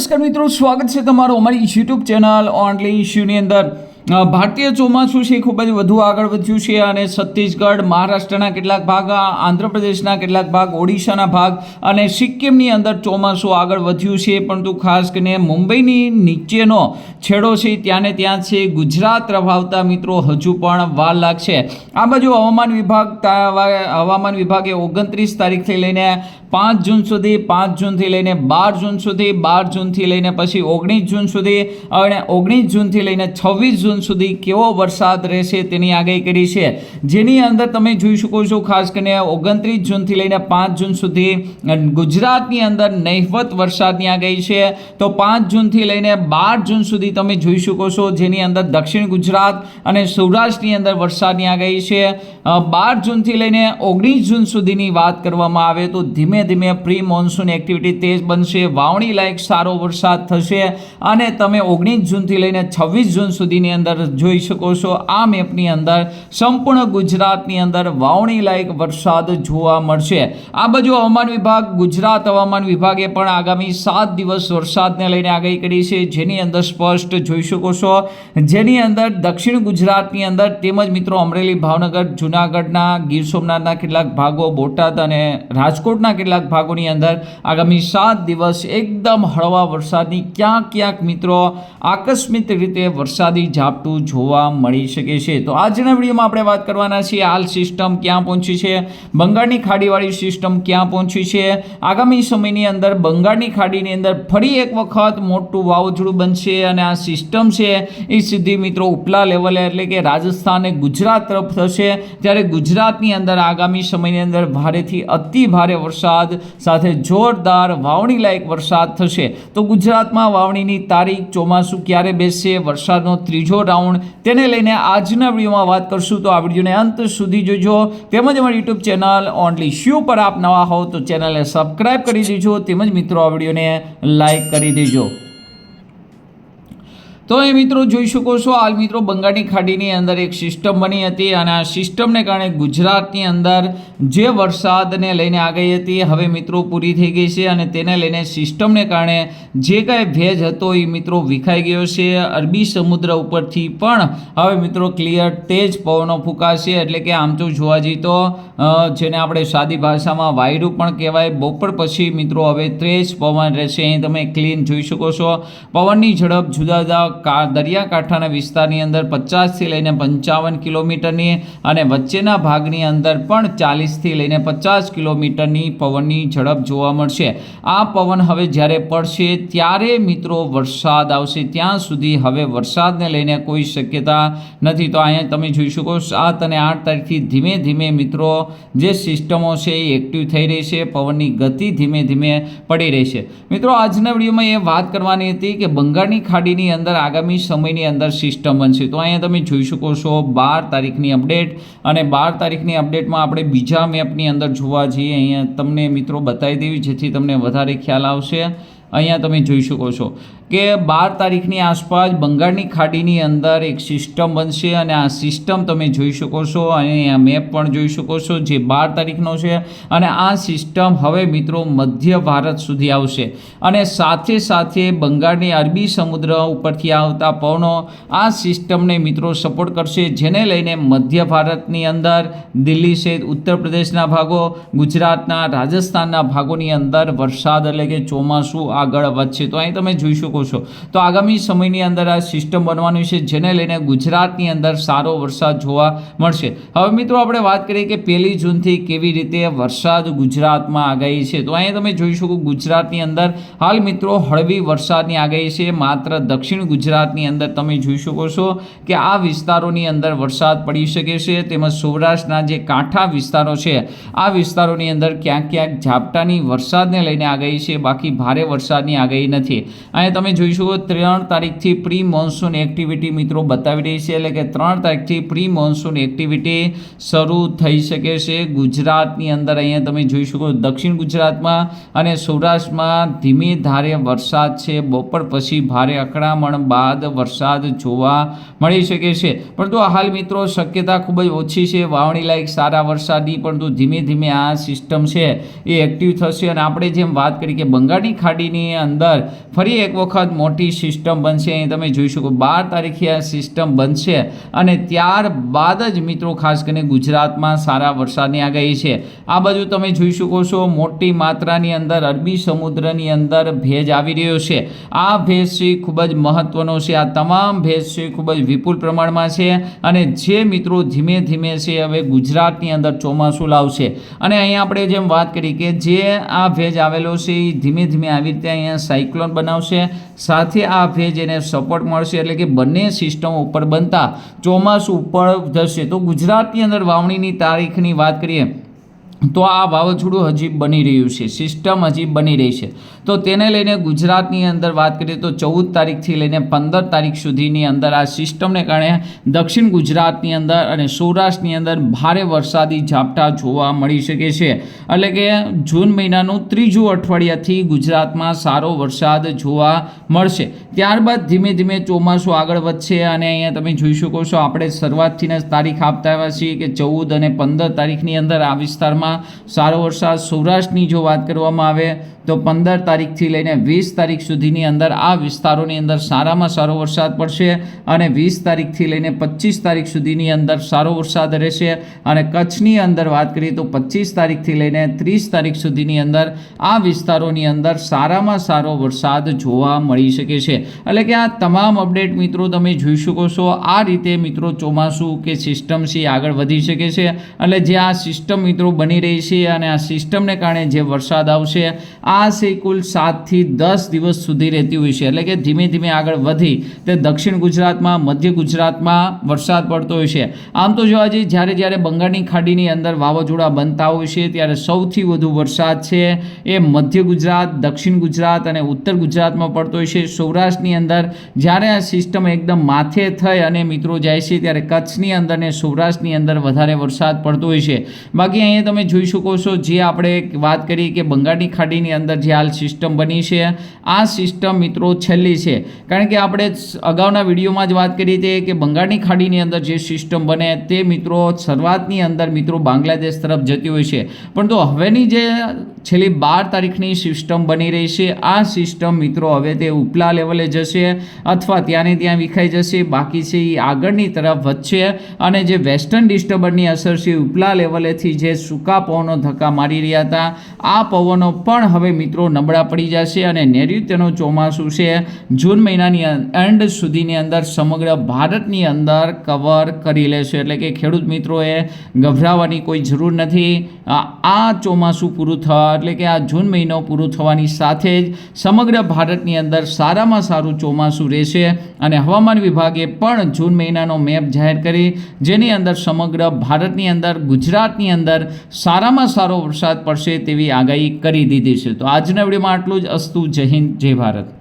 નમસ્કાર મિત્રો સ્વાગત છે તમારું અમારી યુટ્યુબ ચેનલ ઓનલી ઇશ્યુની અંદર. ભારતીય ચોમાસું છે ખૂબ જ વધુ આગળ વધ્યું છે અને છત્તીસગઢ, મહારાષ્ટ્રના કેટલાક ભાગ આંધ્રપ્રદેશના કેટલાક ભાગ, ઓડિશાના ભાગ અને સિક્કિમની અંદર ચોમાસું આગળ વધ્યું છે. પરંતુ ખાસ કરીને મુંબઈની નીચેનો છેડો છે, ત્યાં ને ત્યાં છે ગુજરાત પ્રભાવતા મિત્રો હજુ પણ વાર લાગશે આ બાજુ હવામાન વિભાગ હવામાન વિભાગે ઓગણત્રીસ તારીખથી લઈને પાંચ જૂન સુધી, પાંચ જૂનથી લઈને બાર જૂન સુધી, બાર જૂનથી લઈને પછી ઓગણીસ જૂન સુધી અને ઓગણીસ જૂનથી લઈને છવ્વીસ જૂન સુધી કેવો વરસાદ રહેશે તેની આગાહી કરી છે. જેની અંદર તમે જોઈ શકો છો, ખાસ કરીને ઓગણત્રીસ જૂનથી લઈને પાંચ જૂન સુધી ગુજરાતની અંદર નહિવત વરસાદની આગાહી છે. તો પાંચ જૂનથી લઈને બાર જૂન સુધી તમે જોઈ શકો છો, જેની અંદર દક્ષિણ ગુજરાત અને સૌરાષ્ટ્રની અંદર વરસાદની આગાહી છે. બાર જૂનથી લઈને ઓગણીસ જૂન સુધીની વાત કરવામાં આવે તો ધીમે ધીમે પ્રી મોન્સૂન એક્ટિવિટી તેજ બનશે, વાવણી લાયક સારો વરસાદ થશે અને તમે ઓગણીસ જૂનથી લઈને છવ્વીસ જૂન સુધીની અંદર જોઈ શકો છો. આ મેપની અંદર સંપૂર્ણ ગુજરાતની અંદર વાવણી લાયક વરસાદ જોવા મળશે. આ બાજુ હવામાન વિભાગ, ગુજરાત હવામાન વિભાગે પણ આગામી સાત દિવસ વરસાદને લઈને આગાહી કરી છે. જેની અંદર સ્પષ્ટ જોઈ શકો છો. જેની અંદર દક્ષિણ ગુજરાતની અંદર તેમજ મિત્રો અમરેલી, ભાવનગર, જુનાગઢના, ગીર સોમનાથના કેટલાક ભાગો, બોટાદ અને રાજકોટના કેટલાક ભાગોની અંદર આગામી સાત દિવસ એકદમ હળવા વરસાદની ક્યાંક ક્યાંક મિત્રો આકસ્મિક રીતે વરસાદી ઝાપટું જોવા મળી શકે છે. તો આજના વિડીયોમાં આપણે વાત કરવાના છીએ, હાલ સિસ્ટમ ક્યાં પહોંચી છે, બંગાળની ખાડીવાળી સિસ્ટમ ક્યાં પહોંચી છે, આગામી સમયની અંદર બંગાળની ખાડીની અંદર ફરી એક વખત મોટું વાવાઝોડું બનશે અને આ સિસ્ટમ છે એ સીધી મિત્રો ઉપલા લેવલે એટલે કે રાજસ્થાન અને ગુજરાત તરફ થશે. ત્યારે ગુજરાતની અંદર આગામી સમયની અંદર ભારેથી અતિ ભારે વરસાદ સાથે જોરદાર વાવણી લાયક વરસાદ થશે. તો ગુજરાતમાં વાવણીની તારીખ ચોમાસું ક્યારે બેસશે, વરસાદનો ત્રીજો રાઉન્ડ તેને લઈને આજના વિડીયોમાં વાત કરશું તો આ વિડીયોને અંત સુધી જોજો. તેમજ અમારી યુટ્યુબ ચેનલ ઓનલી શ્યુ પર આપ નવા હો તો ચેનલને સબસ્ક્રાઇબ કરી દેજો. તેમજ મિત્રો, આ વિડીયોને લાઈક કરી દેજો. તો એ મિત્રો જોઈ શકો છો, હાલ મિત્રો બંગાળની ખાડીની અંદર એક સિસ્ટમ બની હતી અને આ સિસ્ટમને કારણે ગુજરાતની અંદર જે વરસાદને લઈને આ ગઈ હતી, હવે મિત્રો પૂરી થઈ ગઈ છે અને તેને લઈને સિસ્ટમને કારણે જે કાંઈ ભેજ હતો એ મિત્રો વિખાઈ ગયો છે. અરબી સમુદ્ર ઉપરથી પણ હવે મિત્રો ક્લિયર તેજ પવનો ફૂંકાશે, એટલે કે આમ તો જોવા જઈએ તો જેને આપણે સાદી ભાષામાં વાયરું પણ કહેવાય, બપોર પછી મિત્રો હવે તેજ પવન રહેશે. અહીં તમે ક્લીન જોઈ શકો છો. પવનની ઝડપ જુદા જુદા દરિયાકાંઠાના વિસ્તારની અંદર પચાસથી લઈને પંચાવન કિલોમીટરની અને વચ્ચેના ભાગની અંદર પણ ચાલીસથી લઈને પચાસ કિલોમીટરની પવનની ઝડપ જોવા મળશે. આ પવન હવે જ્યારે પડશે ત્યારે મિત્રો વરસાદ આવશે. ત્યાં સુધી હવે વરસાદને લઈને કોઈ શક્યતા નથી. તો અહીંયા તમે જોઈ શકો સાત અને આઠ તારીખથી ધીમે ધીમે મિત્રો જે સિસ્ટમો છે એ એક્ટિવ થઈ રહી છે. પવનની ગતિ ધીમે ધીમે પડી રહી છે. મિત્રો, આજના વિડીયોમાં એ વાત કરવાની હતી કે બંગાળની ખાડીની અંદર આગામી સમયની અંદર સિસ્ટમ બનશે. તો અહીંયા તમે જોઈ શકો છો બાર તારીખની અપડેટ અને બાર તારીખની અપડેટમાં આપણે બીજા મેપની અંદર જોવા જઈએ, અહીંયા તમને મિત્રો બતાવી દેવી, જેથી તમને વધારે ખ્યાલ આવશે. અહીંયા તમે જોઈ શકો છો. કે બાર તારીખની આસપાસ બંગાળની ખાડીની અંદર એક સિસ્ટમ બનશે અને આ સિસ્ટમ તમે જોઈ શકો છો અને આ મેપ પણ જોઈ શકો છો જે બાર તારીખનો છે. અને આ સિસ્ટમ હવે મિત્રો મધ્ય ભારત સુધી આવશે. અને સાથે સાથે બંગાળની અરબી સમુદ્ર ઉપરથી આવતા પવનો આ સિસ્ટમને મિત્રો સપોર્ટ કરશે, જેને લઈને મધ્ય ભારતની અંદર દિલ્હી સહિત ઉત્તર પ્રદેશના ભાગો, ગુજરાતના, રાજસ્થાનના ભાગોની અંદર વરસાદ એટલે કે ચોમાસું આગળ વધશે. તો અહીં તમે જોઈ શકો છો. તો આગામી સમયની અંદર આ સિસ્ટમ બનવાની છે, જેને લઈને ગુજરાતની અંદર સારો વરસાદ જોવા મળશે. હવે મિત્રો આપણે વાત કરીએ કે પહેલી જૂનથી કેવી રીતે વરસાદ ગુજરાતમાં આગાહી છે. તો અહીંયા તમે જોઈ શકો ગુજરાતની અંદર હાલ મિત્રો હળવી વરસાદની આગાહી છે. માત્ર દક્ષિણ ગુજરાતની અંદર તમે જોઈ શકો છો કે આ વિસ્તારોની અંદર વરસાદ પડી શકે છે. તેમજ સૌરાષ્ટ્રના જે કાંઠા વિસ્તારો છે, આ વિસ્તારોની અંદર ક્યાંક ક્યાંક ઝાપટાની વરસાદને લઈને આગાહી છે. બાકી ભારે વરસાદની આગાહી નથી. અહીંયા તમે તમે જોઈ શકો ત્રણ તારીખથી પ્રી મોન્સૂન એક્ટિવિટી મિત્રો બતાવી રહી છે. એટલે કે ત્રણ તારીખથી પ્રી મોન્સૂન એક્ટિવિટી શરૂ થઈ શકે છે. ગુજરાતની અંદર અહીંયા તમે જોઈ શકો દક્ષિણ ગુજરાતમાં અને સૌરાષ્ટ્રમાં ધીમી ધારે વરસાદ છે. બપોર પછી ભારે અકળામણ બાદ વરસાદ જોવા મળી શકે છે. પરંતુ હાલ મિત્રો શક્યતા ખૂબ જ ઓછી છે. વાવણી લાયક સારા વરસાદની પરંતુ ધીમે ધીમે આ સિસ્ટમ છે એ એક્ટિવ થશે. અને આપણે જેમ વાત કરી કે બંગાળની ખાડીની અંદર ફરી એક વખત મોટી સિસ્ટમ બનશે. અહીં તમે જોઈ શકો બાર તારીખે આ સિસ્ટમ બનશે અને ત્યારબાદ જ મિત્રો ખાસ કરીને ગુજરાતમાં સારા વરસાદની આગાહી છે. આ બાજુ તમે જોઈ શકો છો મોટી માત્રાની અંદર અરબી સમુદ્રની અંદર ભેજ આવી રહ્યો છે. આ ભેજ શ્રી ખૂબ જ મહત્વનો છે. આ તમામ ભેજ શ્રી ખૂબ જ વિપુલ પ્રમાણમાં છે અને જે મિત્રો ધીમે ધીમે છે હવે ગુજરાતની અંદર ચોમાસું લાવશે. અને અહીંયા આપણે જેમ વાત કરી કે જે આ ભેજ આવેલો છે એ ધીમે ધીમે આવી રીતે અહીંયા સાયક્લોન બનાવશે. સાથે આ ભેજ એને સપોર્ટ મળશે એટલે કે બંને સિસ્ટમ ઉપર બનતા ચોમાસું ઉપર જશે તો ગુજરાતની અંદર વાવણીની તારીખની વાત કરીએ તો આ વાવાઝોડું હજી બની રહ્યું છે, સિસ્ટમ હજી બની રહી છે. તો તેને લઈને ગુજરાતની અંદર વાત કરીએ તો ચૌદ તારીખથી લઈને પંદર તારીખ સુધીની અંદર આ સિસ્ટમને કારણે દક્ષિણ ગુજરાતની અંદર અને સૌરાષ્ટ્રની અંદર ભારે વરસાદી ઝાપટા જોવા મળી શકે છે. એટલે કે જૂન મહિનાનું ત્રીજું અઠવાડિયાથી ગુજરાતમાં સારો વરસાદ જોવા મળશે. ત્યારબાદ ધીમે ધીમે ચોમાસું આગળ વધશે અને અહીંયા તમે જોઈ શકો છો, આપણે શરૂઆતથી જ તારીખ આપતા આવ્યા છીએ કે ચૌદ અને પંદર તારીખની અંદર આ વિસ્તારમાં સારો વરસાદ સૌરાષ્ટ્રની જો વાત કરવામાં આવે તો પંદર તારીખથી લઈને વીસ તારીખ સુધીની અંદર આ વિસ્તારોની અંદર સારામાં સારો વરસાદ પડશે અને વીસ તારીખથી લઈને પચીસ તારીખ સુધીની અંદર સારો વરસાદ રહેશે. અને કચ્છની અંદર વાત કરીએ તો પચીસ તારીખથી લઈને ત્રીસ તારીખ સુધીની અંદર આ વિસ્તારોની અંદર સારામાં સારો વરસાદ જોવા મળી શકે છે. એટલે કે આ તમામ અપડેટ મિત્રો તમે જોઈ શકો છો. આ રીતે મિત્રો ચોમાસું કે સિસ્ટમ છે આગળ વધી શકે છે. એટલે જે આ સિસ્ટમ મિત્રો બની રહી છે અને આ સિસ્ટમને કારણે જે વરસાદ આવશે, આ છે સાતથી દસ દિવસ સુધી રહેતી હોય છે. એટલે કે ધીમે ધીમે આગળ વધી તે દક્ષિણ ગુજરાતમાં, મધ્ય ગુજરાતમાં વરસાદ પડતો હોય છે. આમ તો જોવા જઈએ જ્યારે જ્યારે બંગાળની ખાડીની અંદર વાવાઝોડા બનતા હોય છે, ત્યારે સૌથી વધુ વરસાદ છે એ મધ્ય ગુજરાત, દક્ષિણ ગુજરાત અને ઉત્તર ગુજરાતમાં પડતો હોય છે. સૌરાષ્ટ્રની અંદર જ્યારે આ સિસ્ટમ એકદમ માથે થઈ અને મિત્રો જાય છે, ત્યારે કચ્છની અંદર ને સૌરાષ્ટ્રની અંદર વધારે વરસાદ પડતો હોય છે. બાકી અહીંયા તમે જોઈ શકો છો. જે આપણે વાત કરી કે બંગાળની ખાડીની અંદર જે હાલ સિસ્ટમ બની છે, આ સિસ્ટમ મિત્રો છેલ્લી છે. કારણ કે આપણે અગાઉના વિડીયોમાં જ વાત કરી હતી કે બંગાળની ખાડીની અંદર જે સિસ્ટમ બને તે મિત્રો શરૂઆતની અંદર મિત્રો બાંગ્લાદેશ તરફ જતી હોય છે. પરંતુ હવેની જે છેલ્લી બાર તારીખની સિસ્ટમ બની રહી છે. આ સિસ્ટમ મિત્રો હવે તે ઉપલા લેવલે જશે અથવા ત્યાંને ત્યાં વિખાઈ જશે. બાકી છે એ આગળની તરફ વધશે અને જે વેસ્ટર્ન ડિસ્ટર્બન્સની અસર છે ઉપલા લેવલેથી જે સૂકા પવનો ધક્કા મારી રહ્યા હતા, આ પવનો પણ હવે મિત્રો નબળા પડી જશે અને નૈઋત્યનું ચોમાસું છે. જૂન મહિનાની એન્ડ સુધીની અંદર સમગ્ર ભારતની અંદર કવર કરી લેશે. એટલે કે ખેડૂત મિત્રોએ ગભરાવાની કોઈ જરૂર નથી. આ ચોમાસું પૂરું થવા એટલે કે આ જૂન મહિનો પૂરું થવાની સાથે જ સમગ્ર ભારતની અંદર સારામાં સારું ચોમાસું રહેશે અને હવામાન વિભાગે પણ જૂન મહિનાનો મેપ જાહેર કરી, જેની અંદર સમગ્ર ભારતની અંદર, ગુજરાતની અંદર સારામાં સારો વરસાદ પડશે તેવી આગાહી કરી દીધી છે. તો આજના વિડીયોમાં આટલું જ. અસ્તુ, જય હિન્દ, જય ભારત.